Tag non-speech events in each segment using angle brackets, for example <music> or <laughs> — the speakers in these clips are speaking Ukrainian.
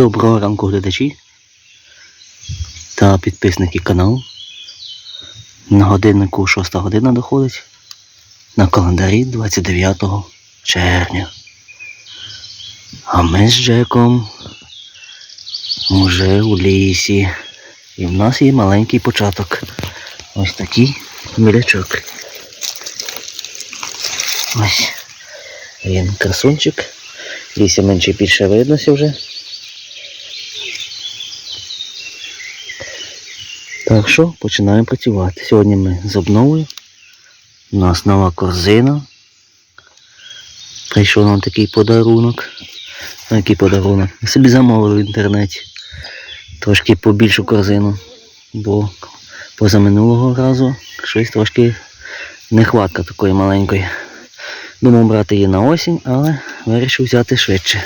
Доброго ранку глядачі та підписники каналу. На годиннику 6 година доходить. На календарі 29 червня. А ми з Джеком вже у лісі. І в нас є маленький початок. Ось такий мілячок. Ось. Він красунчик. Лісі менше більше виднося вже. Так що починаємо працювати. Сьогодні ми з обновою. У нас нова корзина. Прийшов нам такий подарунок. Ну, який подарунок? Ми собі замовили в інтернеті. Трошки побільшу корзину. Бо позаминулого разу щось трошки нехватка такої маленької. Думав брати її на осінь, але вирішив взяти швидше.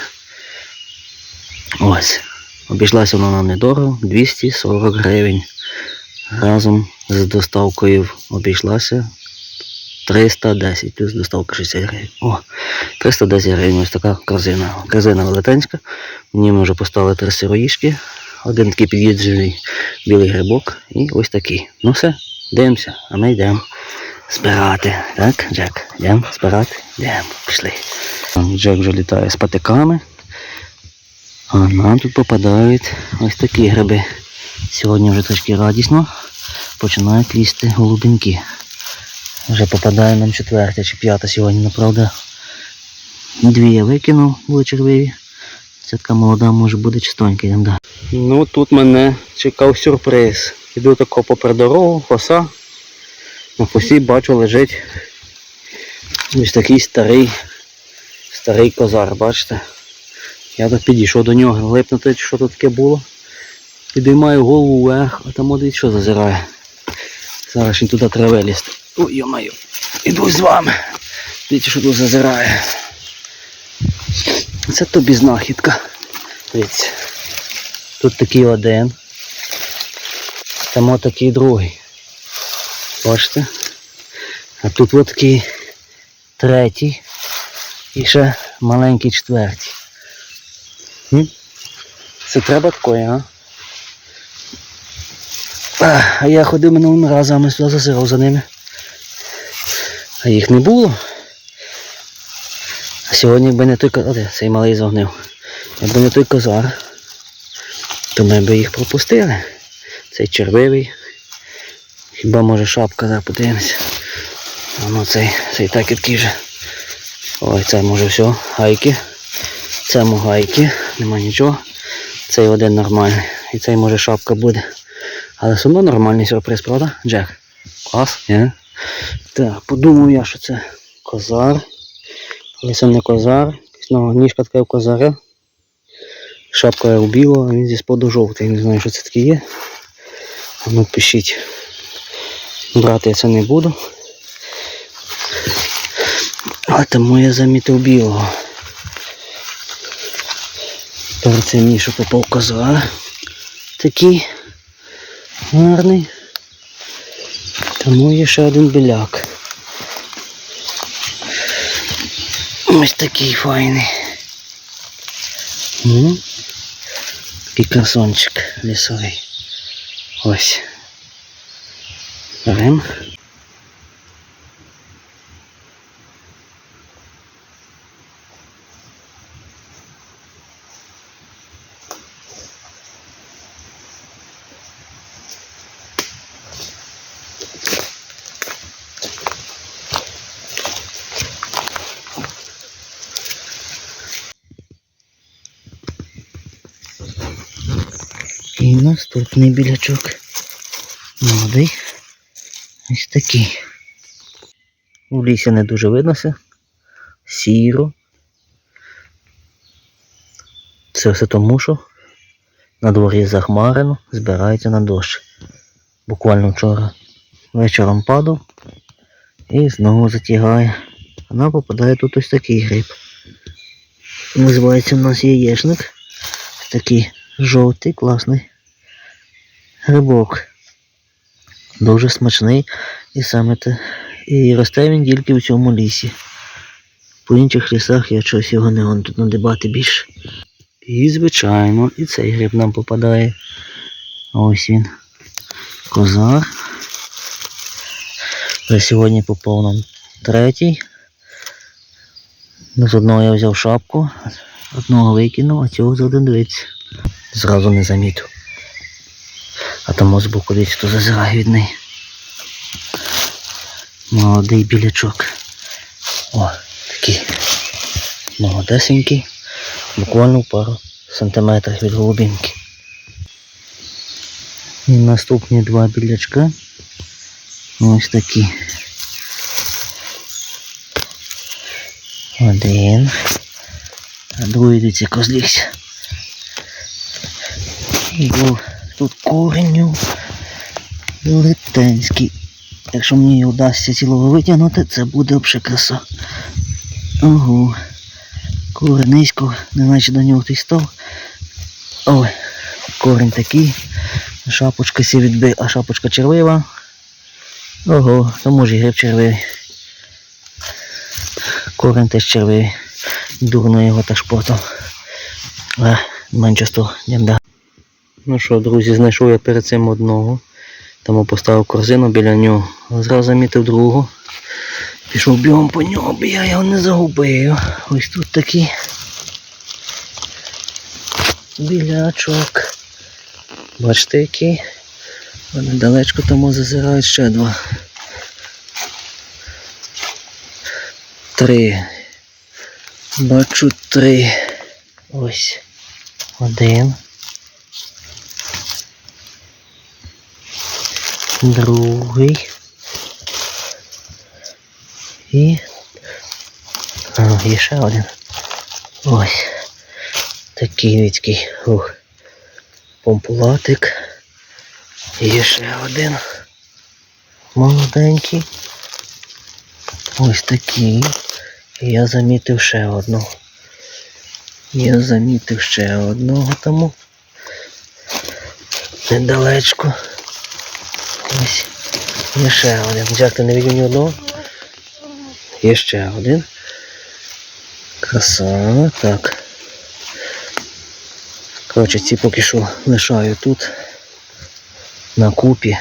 Ось. Обійшлася вона нам недорого 240 гривень. Разом з доставкою обійшлася 310 плюс доставка 60 гривень. О, 310 гривень ось така корзина. Корзина велетенська. В ній вже поставили три сироїшки, один такий під'їджений білий грибок і ось такий. Ну все, дивимося, а ми йдемо збирати. Так, Джек, йдемо збирати, йдемо, пішли. Джек вже літає з патиками. А нам тут попадають ось такі гриби. Сьогодні вже трошки радісно. Починають лізти голубеньки. Вже попадає нам четверта чи п'ята сьогодні, ну правда. Дві я викинув, були червиві. Це така молода, може буде чистонька, йдемо далі. Ну тут мене чекав сюрприз. Іду тако попри дорогу, коса. На косі бачу лежить ось такий старий, старий козар, бачите? Я так підійшов до нього, липнути, що тут таке було. Підіймаю голову вверх, а там один що зазирає. Зараз він туди траве лізти. Ой, йомаю, іду з вами. Дивіться, що тут зазирає. Це тобі знахідка. Дивіться. Тут такий один. Там отакий другий. Бачите? А тут от такий третій. І ще маленький четвертий. Це треба такое, а? А, я ходив минулими разами сюди зазирав за ними. А їх не було. А сьогодні якби не той козар, цей малий загнив. Якби не той козар, то ми б їх пропустили. Цей червивий. Хіба може шапка, зараз подивимося. А ну цей, цей так і такий же. Ой, це може все, гайки. Це гайки, нема нічого. Цей один нормальний. І цей може шапка буде. Але все одно нормальний сюрприз, правда, Джек? Клас, ні? Так, подумав я, що це козар. Але це не козар. Якась ніжка така в козаря. Шапка у білого, він зі споду жовтий. Не знаю, що це таке є. А ну пишіть. Брати я це не буду. А тому я замітив білого. Перед цим мішу попав козар. Такий гарний. Тому є ще один біляк. Ось такий файний. Ну, Такий красончик лісовий. Ось. Берем. І наступний білячок. Молодий. Ось такий. У лісі не дуже виднося. Сіро. Це все тому, що на дворі захмарено, збирається на дощ. Буквально вчора вечором падав і знову затягає. А нам попадає тут ось такий гриб. Називається у нас яєчник. Такий жовтий, класний грибок. Дуже смачний і саме те. І росте він тільки в цьому лісі. По інших лісах я щось його не гон тут надибати більше. І, звичайно, і цей гриб нам попадає. Ось він. Козар. Вже сьогодні попав нам третій. З одного я взяв шапку, одного викинув, а цього за один дивиться. Зразу не замітив. А там збоку десь хто зазирає від неї. Молодий білячок. О, такий молодесенький. Буквально пару сантиметрів від голубинки. І наступні два білячка. Ось такі. Один. А другий дивіться козлівся. Бо тут кореню велетенський. Якщо мені вдасться цілого витягнути, це буде краса. Ого. Корень низько, неначе до нього хтось став. Ой, корень такий. Шапочка сі відби, а шапочка червива. Ого, то може і гриб червивий. Корень теж червивий. Дурно його так шпортав. А, менше йдемо далі. Ну що, друзі, знайшов я перед цим одного. Тому поставив корзину біля нього. Зразу замітив другого. Пішов бігом по нього, бо я його не загубив. Ось тут такий білячок. Бачите який? А Недалечко тому зазирають ще два. Три. Бачу три. Ось. Один. Другий. І. А, є ще один. Ось. Такий відький. Ух. Помпулатик. Є ще один. Молоденький. Ось такий. Я замітив ще одного. Я замітив ще одного тому. Недалечко. Ось. Є ще один. Як ти не видів ні одного? Є ще один. Краса. Так. Коротше, ці поки що лишаю тут. На купі.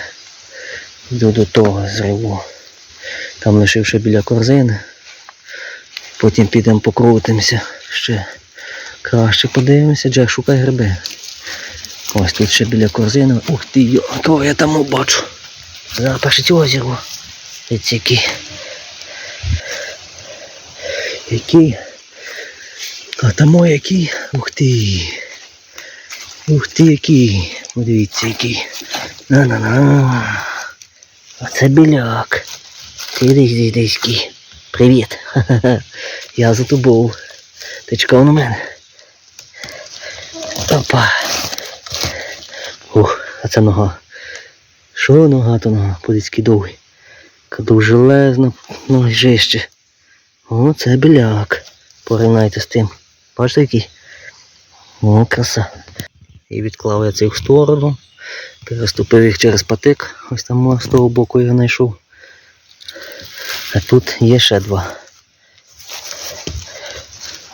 Йду до того зриву. Там лишивши біля корзини. Потім підемо покрутимося. Ще краще подивимося. Джек, шукай гриби. Ось тут ще біля корзини. Ух ти йо, кого я там бачу. Перше цього зірву. Ось який. Який? А там який? Ух ти. Ух ти який. Подивіться який. На-на-на. Оце біляк. Ти десь десь який. Привіт. <laughs> Я за тобою. Ти чекав на мене. Опа. Ух, а це нога. Що нога, то нога, подицьки довгий. Довжелезна ножище. О, це біляк. Порівняйте з тим. Бачите який? О, краса. І відклав я цих в сторону. Переступив їх через патик. Ось там з того боку я знайшов. А тут є ще два.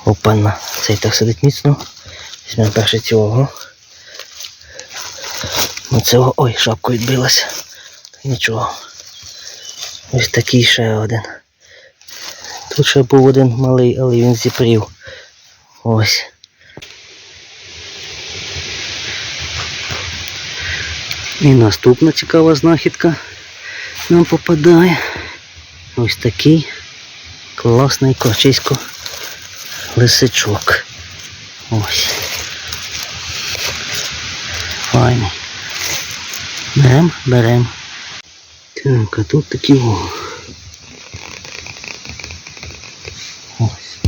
Опана. Цей так сидить міцно. Візьмемо перше цього. Ну цього. Ой, шапка відбилася. Нічого. Ось такий ще один. Тут ще був один малий, але він зіпрів. Ось. І наступна цікава знахідка нам попадає. Ось такий класний корчисько лисичок. Ось. Файний. Берем, берем. Так, а тут такі о. Ось.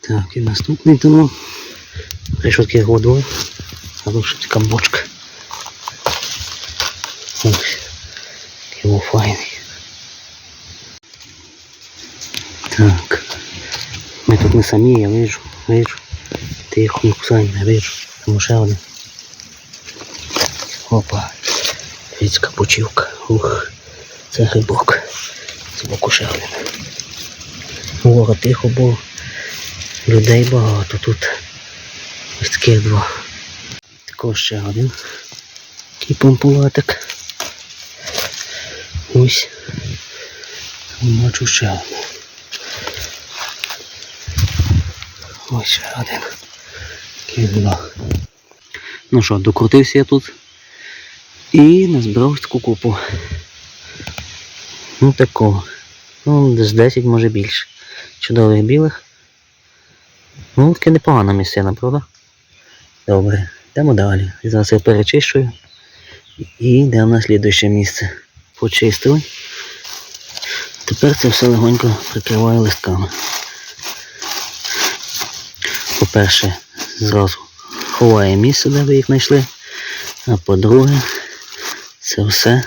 Так, і наступний тоно. Решетки з водою. А тут ще така бочка. Ось. Його файний. Так. Ми тут не самі, я вижу, вижу. Тихо, не кусай мене, вижу. Тому ще один. Опа. Дивіться, капучівка. Ух. Це грибок. З боку ще один. Ворога тихо, бо людей багато тут. Ось таких два. Також ще один. Такий помпулатик. Ось. Бачу ще один. Ось ще один. Таких. Ну що, докрутився я тут і назбирав таку купу. Ну такого. Ну, десь 10, може більше. Чудових білих. Ну, таке непогана місцина, правда? Добре, йдемо далі. І зараз я перечищую. І йдемо на слідуще місце. Почистили. Тепер це все легонько прикриваю листками. По-перше, зразу ховає місце, де ви їх знайшли. А по-друге, це все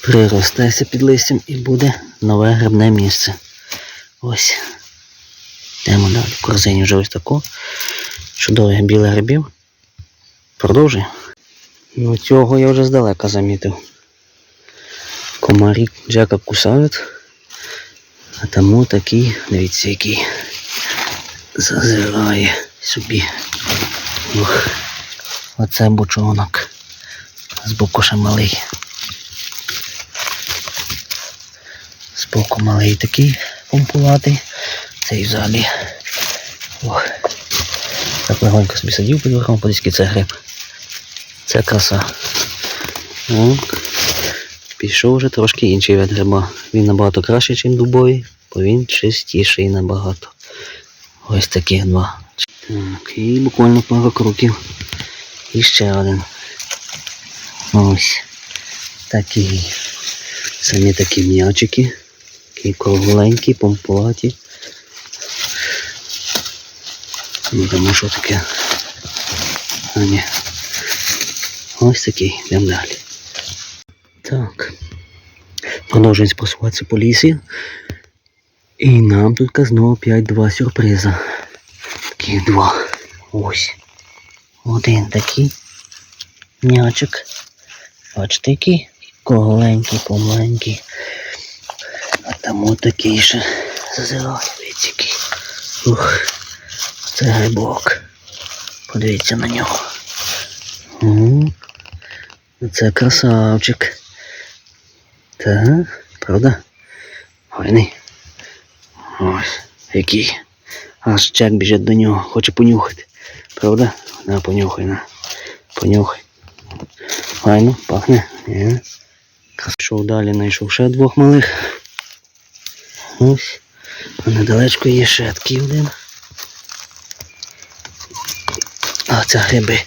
приростеться під листям і буде нове грибне місце. Ось. Йдемо далі. Корзині вже ось тако. Чудових білих грибів. Продовжуємо. Ну цього я вже здалека замітив. Комарі Джека кусають. А тому такий, дивіться, який зазирає собі. Ух. Оце бучонок. Збоку ще малий. Збоку малий такий помпулатий. Цей взагалі. Ох. Так легонько собі сидів під верхом, подиски це гриб. Це краса. О, пішов вже трошки інший вид. Він набагато кращий, ніж дубовий, бо він чистіший набагато. Ось такі два. Так, і буквально пару кроків. І ще один. Ось. Такий. Самі такі м'ячики. Такі кругленькі, помпулаті. Ну, тому що таке. А, ні. Ось такий, йдемо далі. Так. Продовжуємо просуватися по лісі. І нам тут знову опять два сюрприза. Таких два. Ось. Один такий м'ячик. Бачите, який кругленький, помаленький. А там отакий ще зазирає, який. Ух, це грибок. Подивіться на нього. Це красавчик. Так, правда? Файний. Ось, який. Аж Джек біжить до нього, хоче понюхати. Правда? На, понюхай, на. Понюхай. Файно, пахне. Є. Пішов далі, знайшов ще двох малих. Ось. А недалечко є ще такий один. А це гриби.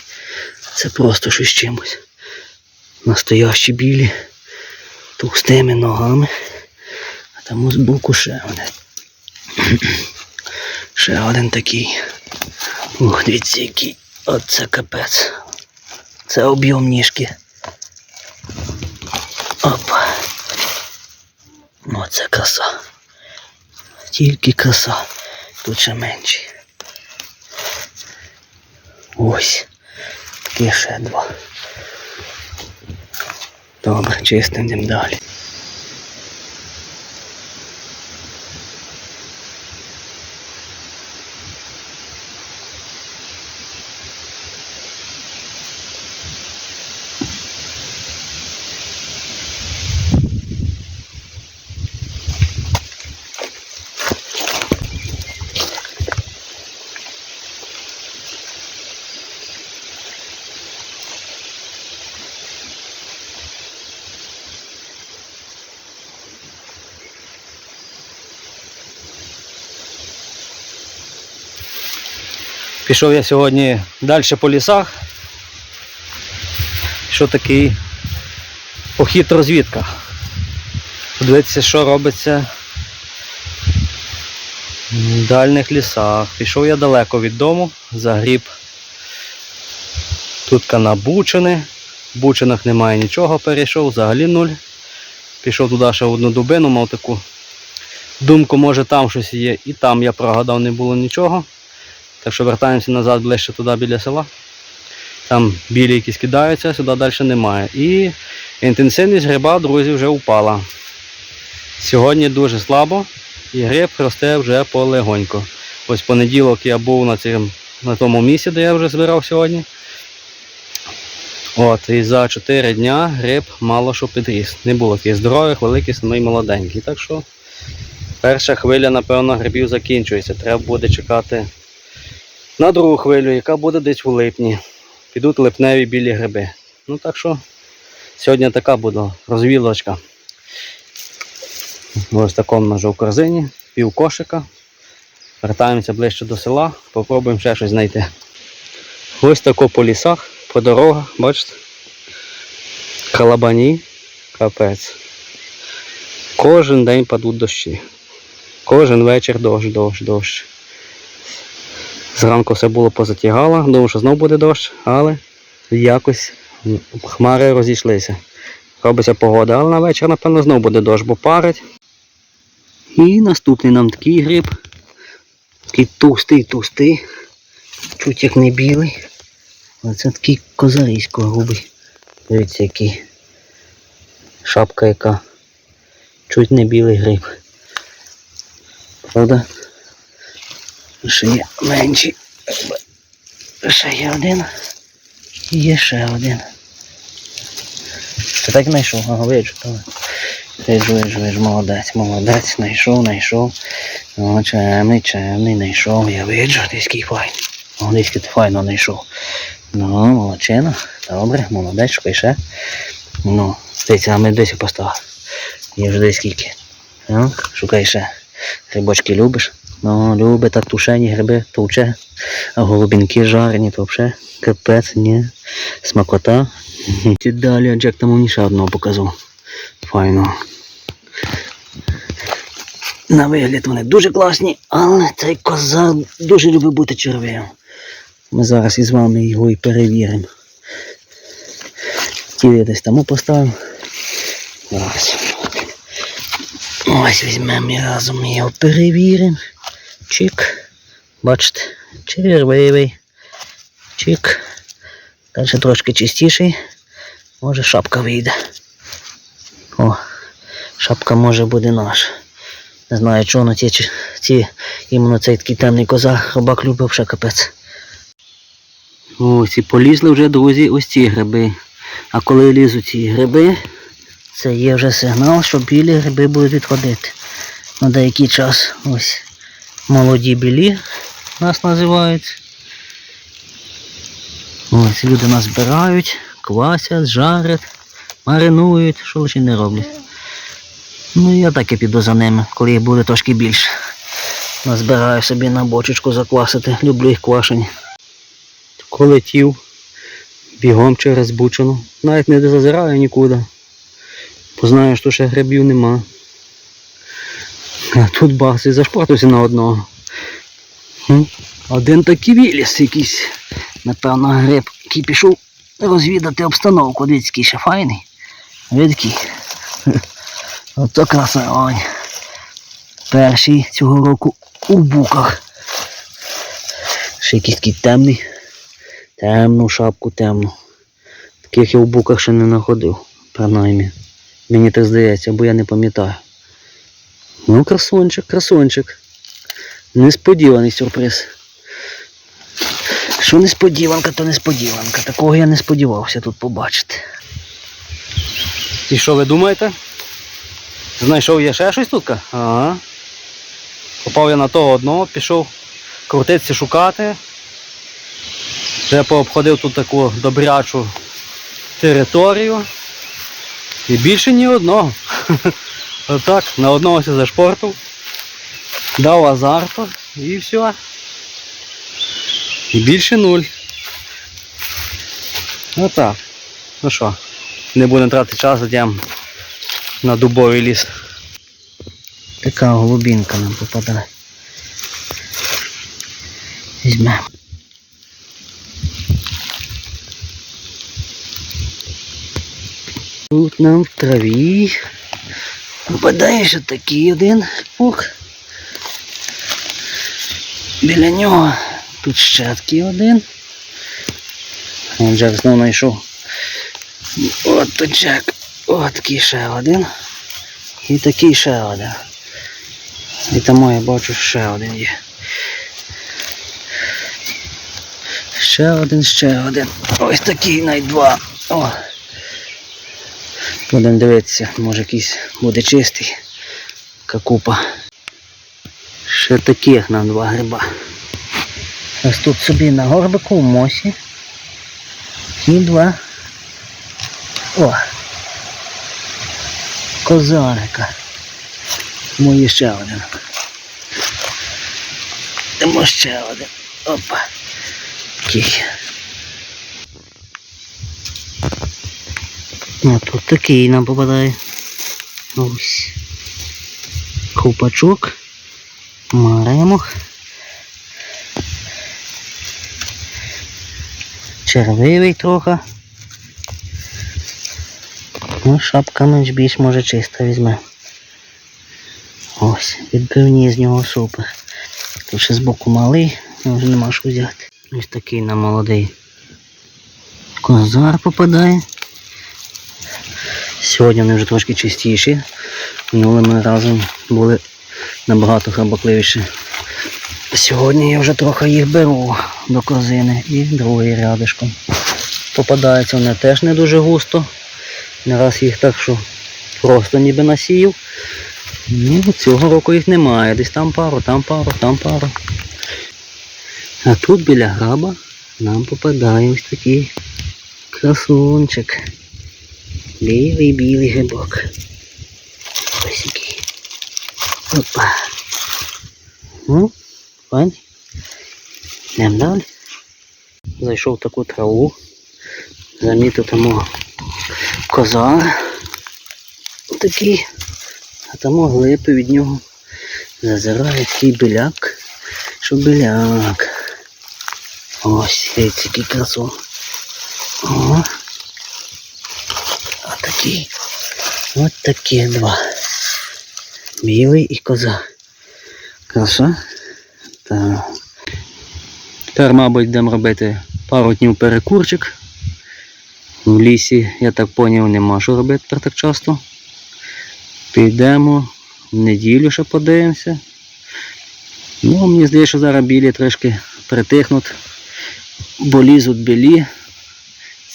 Це просто щось чимось. Настоящі білі. Товстими ногами. А там збоку ще один. Ще один такий. Ух, дивіться який. Оце капець. Це об'єм ніжки. Опа. Оце краса. Тільки краса. Тут ще менші. Ось. Такі ще два. Добре, чистим йдемо далі. Пішов я сьогодні далі по лісах. Що такий похід розвідка. Подивитися, що робиться в дальних лісах. Пішов я далеко від дому, загріб. Тут на Бучини. В Бучинах немає нічого, перейшов, взагалі нуль. Пішов туди ще в одну дубину, мав таку думку, може там щось є, і там я прогадав, не було нічого. Так що вертаємося назад ближче туди біля села. Там білі якісь кидаються, сюди далі немає. І інтенсивність гриба, друзі, вже упала. Сьогодні дуже слабо і гриб росте вже полегонько. Ось понеділок я був на, цим, на тому місці, де я вже збирав сьогодні. От, і за 4 дня гриб мало що підріс. Не було таких здорових, великий, самий молоденький. Так що перша хвиля, напевно, грибів закінчується. Треба буде чекати на другу хвилю, яка буде десь у липні. Підуть липневі білі гриби. Ну так що сьогодні така буде розвілочка. Ось в такому в корзині, пів кошика. Вертаємося ближче до села, попробуємо ще щось знайти. Ось тако по лісах, по дорогах, бачите? Калабані, капець. Кожен день падуть дощі. Кожен вечір дощ, дощ, дощ. Зранку все було позатягало, думав, що знов буде дощ, але якось хмари розійшлися. Робиться погода, але на вечір, напевно, знов буде дощ, бо парить. І наступний нам такий гриб. Такий товстий, товстий. Чуть як не білий. А це такий козарійсько грубий. Дивіться, який. Шапка яка. Чуть не білий гриб. Правда? Ще є менші. Ще є один. Є ще один. Ти так знайшов, ага, виджу, так. Виджу, виджу, виджу, молодець, молодець, знайшов, знайшов. О, чемний, чемний, знайшов, я виджу, десь файний. О, десь ти файно знайшов. Ну, молодчина, добре, молодець, шукай ще. Ну, дивіться, а ми десь поставили. Є вже десь скільки. Ну, шукай ще. Грибочки любиш? Ну, любить так тушені гриби, товче. А голубінки жарені, то взагалі капець, ні. Смакота. Ті далі, Джек там ще одного показав. Файно. На вигляд вони дуже класні, але цей козак дуже любить бути черв'ям. Ми зараз із вами його і перевіримо. Ті я десь там поставив. Зараз. Ось візьмемо і разом його перевіримо. Чик. Бачите, червивий. Чик. Далі трошки чистіший. Може шапка вийде. О, шапка може буде наша. Не знаю, чого на ці, ці іменно цей такий темний коза, рибак любив ще капець. Ось і полізли вже, друзі, ось ці гриби. А коли лізуть ці гриби, це є вже сигнал, що білі гриби будуть відходити. На деякий час ось молоді білі нас називають. Ось люди нас збирають, квасять, жарять, маринують, що лише не роблять. Ну я так і піду за ними, коли їх буде трошки більше. Назбираю собі на бочечку заквасити, люблю їх квашені. Колетів бігом через бучину. Навіть не зазираю нікуди. Бо знаю, що ще грибів нема. Тут бас і зашпортився на одного. Один такий віліс якийсь. Напевно, гриб, який пішов розвідати обстановку. Дивіться, який ще файний. Видкий. <laughs> Ото красавань. Перший цього року у буках. Ще якийсь такий темний. Темну шапку темну. Таких я в буках ще не знаходив, принаймні. Мені так здається, бо я не пам'ятаю. Ну, красончик, красончик. Несподіваний сюрприз. Що несподіванка, то несподіванка. Такого я не сподівався тут побачити. І що ви думаєте? Знайшов я ще щось тут? Ага. Попав я на того одного, пішов крутитися шукати. Вже пообходив тут таку добрячу територію. І більше ні одного. <laughs> Отак, на одного ся зашпортив, дав азарту і все. І більше нуль. Отак. Ну що, не будемо тратити час, йдемо на дубовий ліс. Така голубінка нам попадає. Візьмемо. Тут нам в траві Випадає ще такий один пук. Біля нього тут ще такий один. Вон Джек знову знайшов. От тут Джек. От такий ще один. І такий ще один. І тому я бачу ще один є. Ще один, ще один. Ось такий навіть два. О. Будемо дивитися, може якийсь буде чистий. Какупа. Ще таких нам два гриба. Ось тут собі на горбику в мосі. І два. О! Козарика. Мої ще один. Йдемо ще один. Опа. Такий. А тут такий нам попадає. Ось. Купачок. Маремох. Червивий трохи. Ну, шапка менш більш може чиста візьме. Ось, відбивні з нього супер. Тут ще збоку малий, але вже нема що взяти. Ось такий на молодий. Козар попадає. Сьогодні вони вже трошки чистіші. Минулими разом були набагато храбакливіші. Сьогодні я вже трохи їх беру до корзини і другий рядишком. Попадаються вони теж не дуже густо. Не раз їх так, що просто ніби насіяв. Ну, цього року їх немає. Десь там пару, там пару, там пару. А тут біля граба нам попадає ось такий красунчик. Білий білий грибок. Ось який. Опа. Ну, пань. Йдемо далі. Зайшов в таку траву. Замітив тому коза. Такий. А там глипи від нього. Зазирає такий біляк. Що біляк. Ось який красун. О. А такий. От такі два. Білий і коза. Краса. Так. Тепер, мабуть, йдемо робити пару днів перекурчик. В лісі, я так поняв, нема що робити тепер так часто. Підемо в неділю ще подивимося. Ну, мені здається, що зараз білі трошки притихнуть, бо лізуть білі.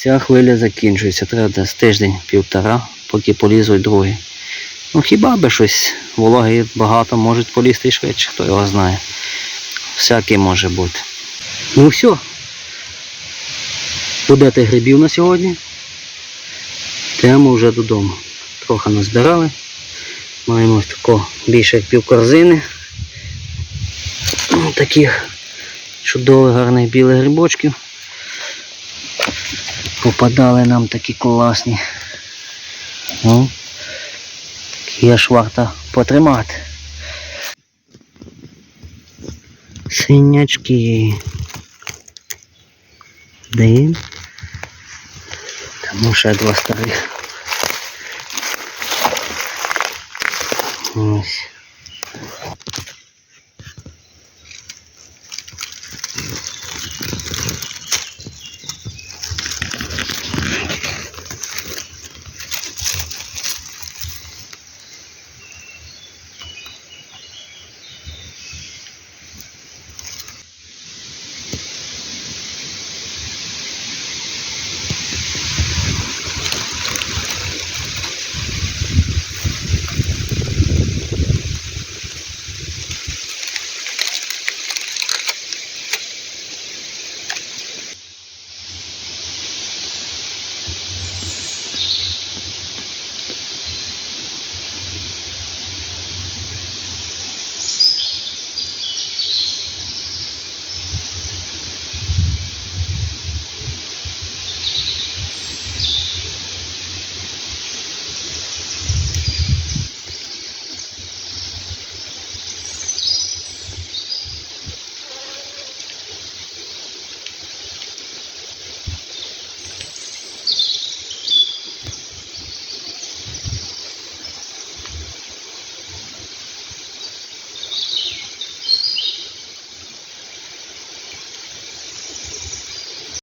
Ця хвиля закінчується. Треба десь тиждень-півтора, поки полізуть другі. Ну хіба би щось вологи багато, можуть полізти швидше, хто його знає. Всяке може бути. Ну все. Будете грибів на сьогодні. Йдемо вже додому. Трохи назбирали. Маємо ось тако більше як пів корзини. Таких чудових гарних білих грибочків. Попадали нам такі класні. Ну, є ж варто потримати. Синячки. Дим. Тому ще два старих. Ось.